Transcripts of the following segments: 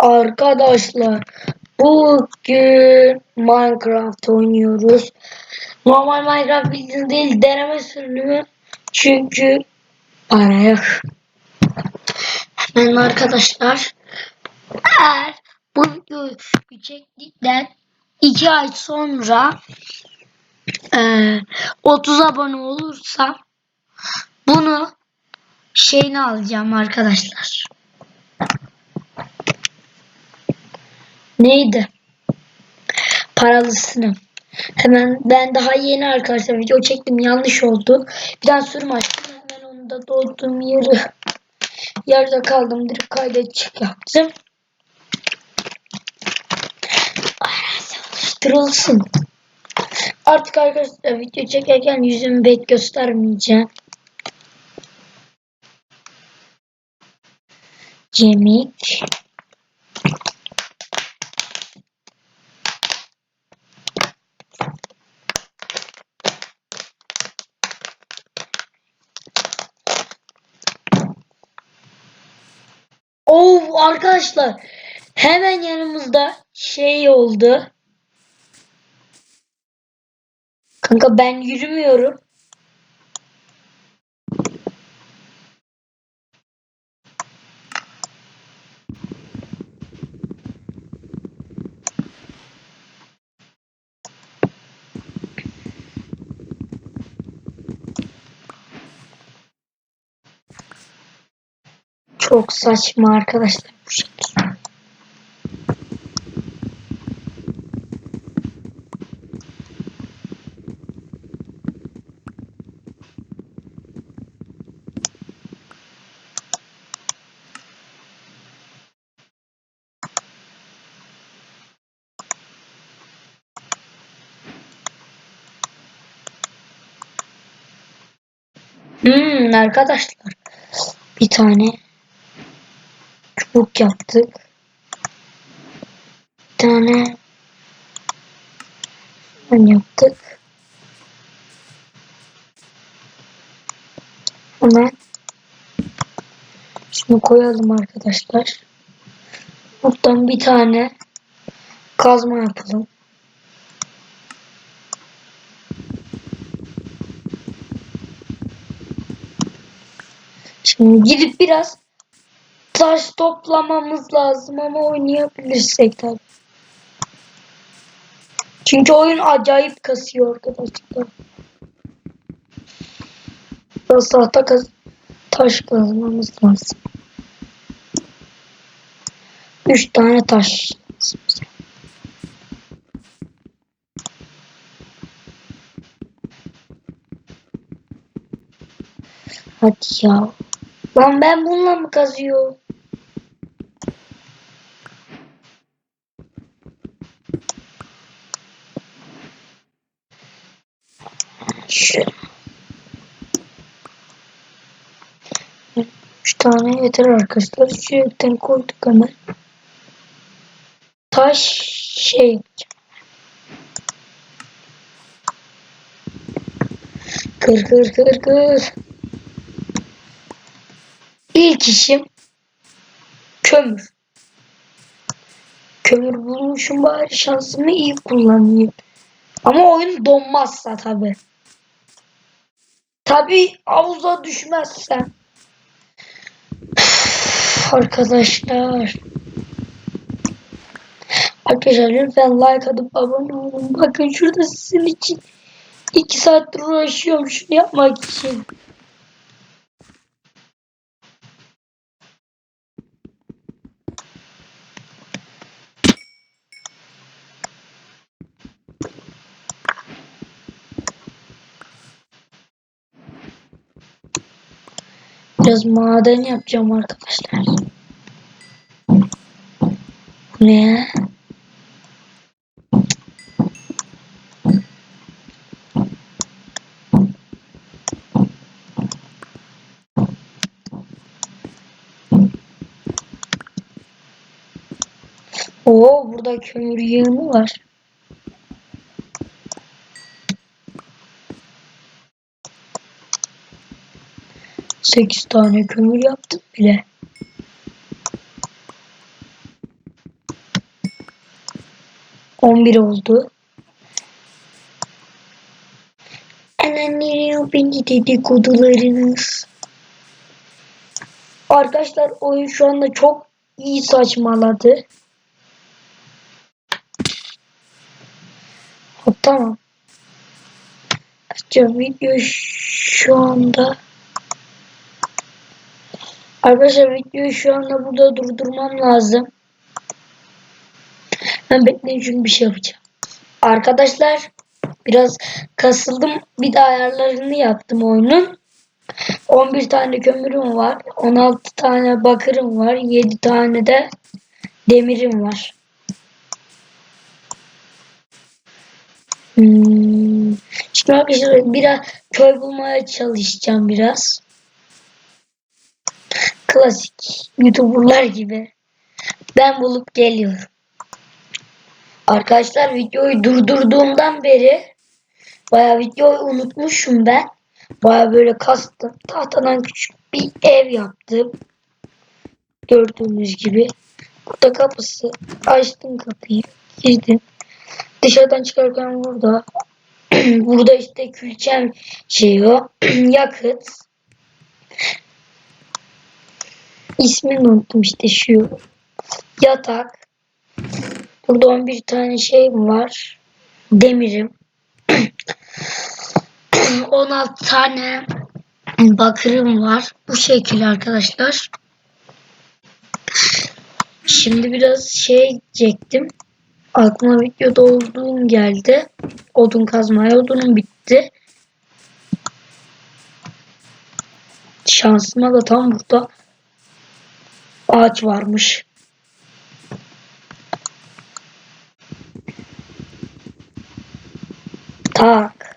Arkadaşlar bugün Minecraft oynuyoruz. Normal Minecraft bildiğiniz değil deneme sürümü. Çünkü para yok. Hemen arkadaşlar eğer bu videoyu çektikten 2 ay sonra eee 30 abone olursa bunu şeyini alacağım arkadaşlar. Neydi? Paralısını. Hemen ben daha yeni arkadaşlar video çektim yanlış oldu. Bir tane sürüm açtım. Hemen onu da doğduğum yeri yerde kaldım. Direkt kaydedecek yaptım. Oluşturulsun. Artık arkadaşlar video çekerken yüzümü pek göstermeyeceğim. Cemik. Oo arkadaşlar hemen yanımızda şey oldu. Kanka ben yürümüyorum. Çok saçma arkadaşlar bu şekil. Hmm, arkadaşlar bir tane çubuk yaptık. Bir tane şundan yaptık. Hemen şunu koyalım arkadaşlar. Buradan bir tane kazma yapalım. Şimdi gidip biraz taş toplamamız lazım ama oynayabilirsek tabii. Çünkü oyun acayip kasıyor arkadaşlar. Biraz tahta kaz taş kazmamız lazım. Üç tane taş. Hadi ya. Lan ben bununla mı kazıyorum? 3 tane yeter arkadaşlar. Şirkten koyduk hemen. Taş şey. Kır kır kır kır. İlk işim kömür. Kömür bulmuşum bari şansımı iyi kullanayım. Ama oyun donmazsa tabi. Tabi havuza düşmezsen. Arkadaşlar. Arkadaşlar lütfen like atıp abone olun. Bakın şurada sizin için 2 saattir uğraşıyorum şunu yapmak için. Biraz maden yapacağım arkadaşlar. Ne? Oo burada kömür yığını var. Sekiz tane kömür yaptık bile. 11 oldu. Anneanne beni dedikodularınız. Arkadaşlar oyun şu anda çok iyi saçmaladı. Ha, tamam. Açacağım video şu anda. Arkadaşlar videoyu şu anda burada durdurmam lazım. Ben bekleyin çünkü bir şey yapacağım. Arkadaşlar biraz kasıldım. Bir de ayarlarını yaptım oyunun. 11 tane kömürüm var. 16 tane bakırım var. 7 tane de demirim var. Hmm. Şimdi arkadaşlar biraz köy bulmaya çalışacağım biraz. Klasik YouTuber'lar gibi. Ben bulup geliyorum. Arkadaşlar videoyu durdurduğumdan beri baya videoyu unutmuşum ben. Baya böyle kastım. Tahtadan küçük bir ev yaptım. Gördüğünüz gibi. Burada kapısı. Açtım kapıyı. Girdim. Dışarıdan çıkarken burada. burada işte külçem şey o. yakıt. İsmini unuttum işte şu. Yatak. Burada 11 tane şey var. Demirim. 16 tane bakırım var. Bu şekilde arkadaşlar. Şimdi biraz şey diyecektim. Aklıma videoda olduğum geldi. Odun kazmaya odunum bitti. Şansıma da tam burada ağaç varmış. Tak.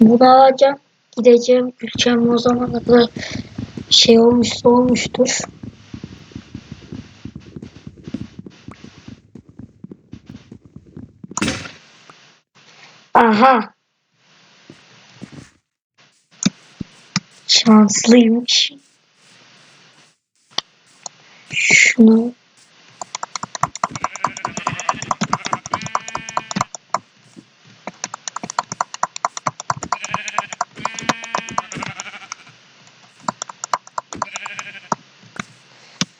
Bunu alacağım. Gideceğim. Gülçem o zamana kadar şey olmuşsa olmuştur. Aha. Şanslıymış. Şunu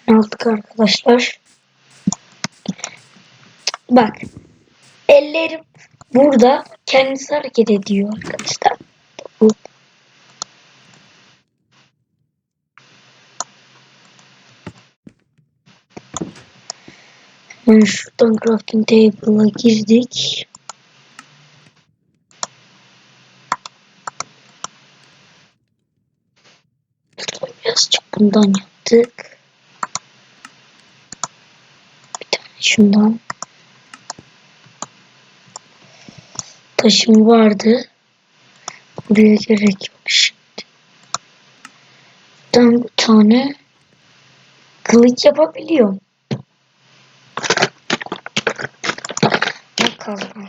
aldık arkadaşlar. Bak. Ellerim burada kendisi hareket ediyor arkadaşlar. Hemen şuradan crafting table'a girdik. Birazcık bundan yaptık. Şundan. Taşım vardı. Buraya gerek yok şimdi. Buradan bir tane kılıç yapabiliyorum. Bakalım.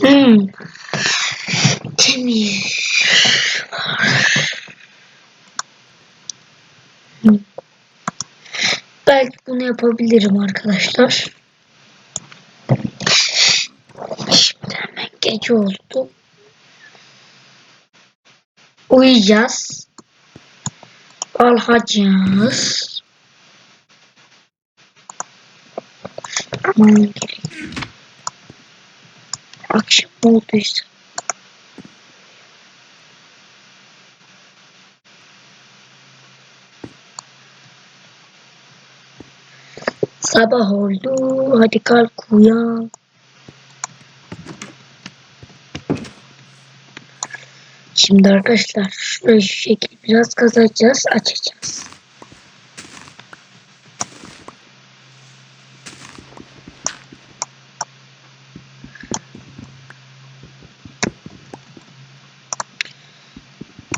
Hmm. Temiz. Belki bunu yapabilirim arkadaşlar. Şimdi hemen gece oldu. Uyuyacağız. Alhacağız. Aman gerek. Akşam olduysa. Sabah oldu. Hadi kalk uyan. Şimdi arkadaşlar şurayı şu şekilde biraz kazacağız. Açacağız.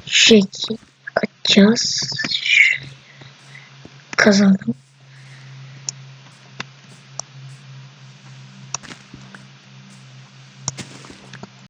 Şu şekilde açacağız. Şurayı kazalım.